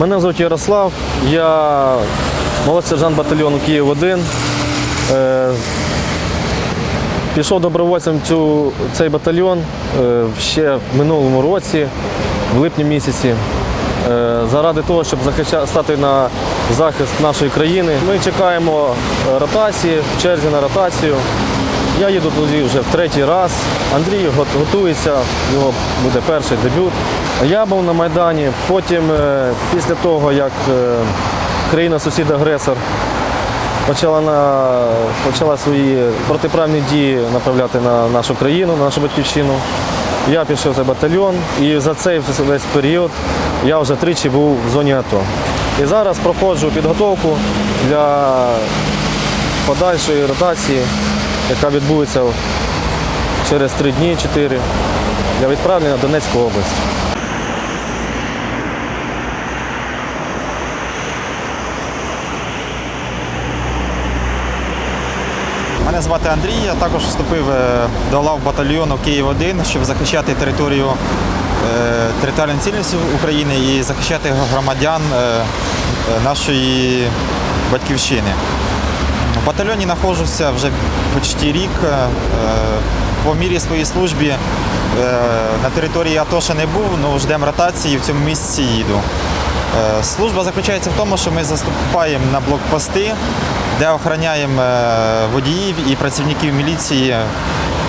Мене звуть Ярослав, я молодший сержант батальйону Київ 1. Е, Пішов добровольцем цю, цей батальйон е, ще в минулому році, в липні місяці, е, заради того, щоб стати на захист нашої країни. Ми чекаємо ротації, в черзі на ротацію. Я їду туди вже в третій раз. Андрій готується, в нього буде перший дебют. Я був на Майдані. Потім, е, після того, як е, країна-сусід-агресор почала, на, почала свої протиправні дії направляти на нашу країну, на нашу батьківщину. Я пішов цей батальйон і за цей весь період я вже тричі був в зоні АТО. І зараз проходжу підготовку для подальшої ротації, яка відбудеться через три дні, чотири, для відправлення в Донецьку область. Мене звати Андрій, я також вступив е, до лав батальйону Київ-1, щоб захищати територію е, територіальної цілісності України і захищати громадян е, нашої батьківщини. В батальйоні знаходжуся вже почти рік. Е, По мірі своєї служби е, на території АТО ще не був, але ждемо ротації і в цьому місці їду. Е, Служба заключається в тому, що ми заступаємо на блокпости, де охороняємо е, водіїв і працівників міліції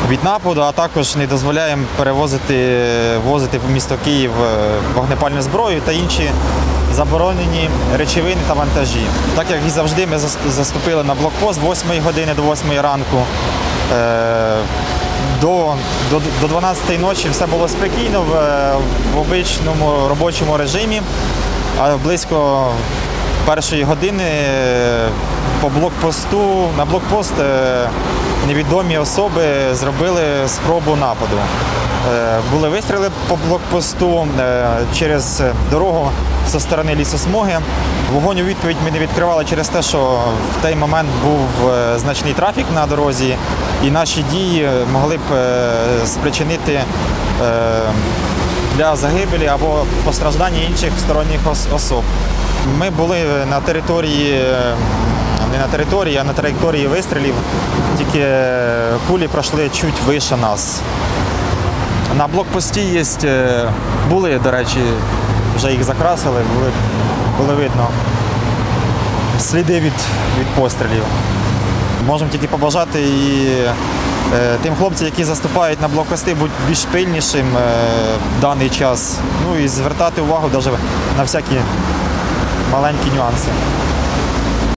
від нападу, а також не дозволяємо перевозити возити в місто Київ е, вогнепальну зброю та інші заборонені речовини та вантажі. Так як і завжди, ми зас- заступили на блокпост з 8 години до 8 ранку. Е, До, до, до 12 ночі все було спокійно в, е, в обичному робочому режимі, а близько першої години е, по блокпосту на блокпост е, невідомі особи зробили спробу нападу. Е, Були вистріли по блокпосту через дорогу зі сторони лісосмуги. Вогонь у відповідь ми не відкривали через те, що в той момент був значний трафік на дорозі, і наші дії могли б спричинити для загибелі або постраждання інших сторонніх ос- особ. Ми були на території, е, не на території, а на траєкторії вистрілів, тільки е, кулі пройшли чуть вище нас. На блокпості є, е, були, до речі, вже їх закрасили, були, було видно сліди від, від пострілів. Можемо тільки побажати і тим хлопцям, які заступають на блокпости, будь більш пильнішим е, в даний час. Ну і звертати увагу навіть на всякі маленькі нюанси.